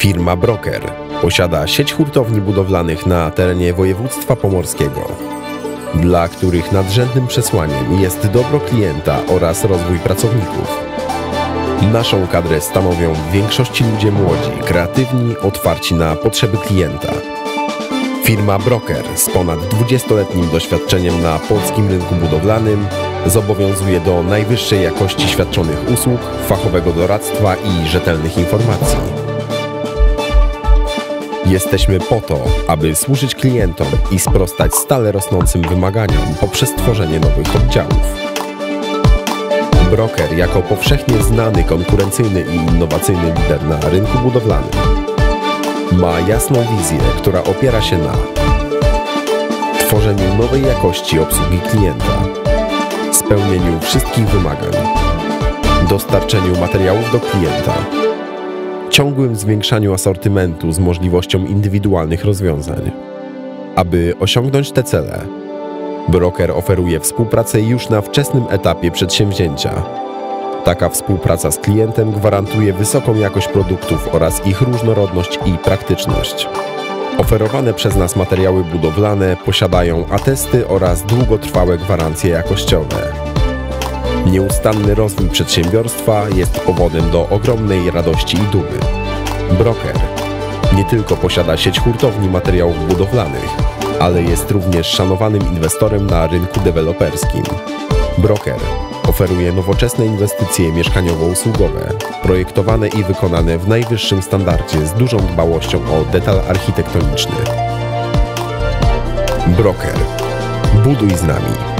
Firma Broker posiada sieć hurtowni budowlanych na terenie województwa pomorskiego, dla których nadrzędnym przesłaniem jest dobro klienta oraz rozwój pracowników. Naszą kadrę stanowią w większości ludzie młodzi, kreatywni, otwarci na potrzeby klienta. Firma Broker z ponad 20-letnim doświadczeniem na polskim rynku budowlanym zobowiązuje do najwyższej jakości świadczonych usług, fachowego doradztwa i rzetelnych informacji. Jesteśmy po to, aby służyć klientom i sprostać stale rosnącym wymaganiom poprzez tworzenie nowych oddziałów. Broker jako powszechnie znany, konkurencyjny i innowacyjny lider na rynku budowlanym ma jasną wizję, która opiera się na tworzeniu nowej jakości obsługi klienta, spełnieniu wszystkich wymagań, dostarczeniu materiałów do klienta, ciągłym zwiększaniu asortymentu z możliwością indywidualnych rozwiązań. Aby osiągnąć te cele, broker oferuje współpracę już na wczesnym etapie przedsięwzięcia. Taka współpraca z klientem gwarantuje wysoką jakość produktów oraz ich różnorodność i praktyczność. Oferowane przez nas materiały budowlane posiadają atesty oraz długotrwałe gwarancje jakościowe. Nieustanny rozwój przedsiębiorstwa jest powodem do ogromnej radości i dumy. Broker nie tylko posiada sieć hurtowni materiałów budowlanych, ale jest również szanowanym inwestorem na rynku deweloperskim. Broker oferuje nowoczesne inwestycje mieszkaniowo-usługowe, projektowane i wykonane w najwyższym standardzie z dużą dbałością o detal architektoniczny. Broker. Buduj z nami.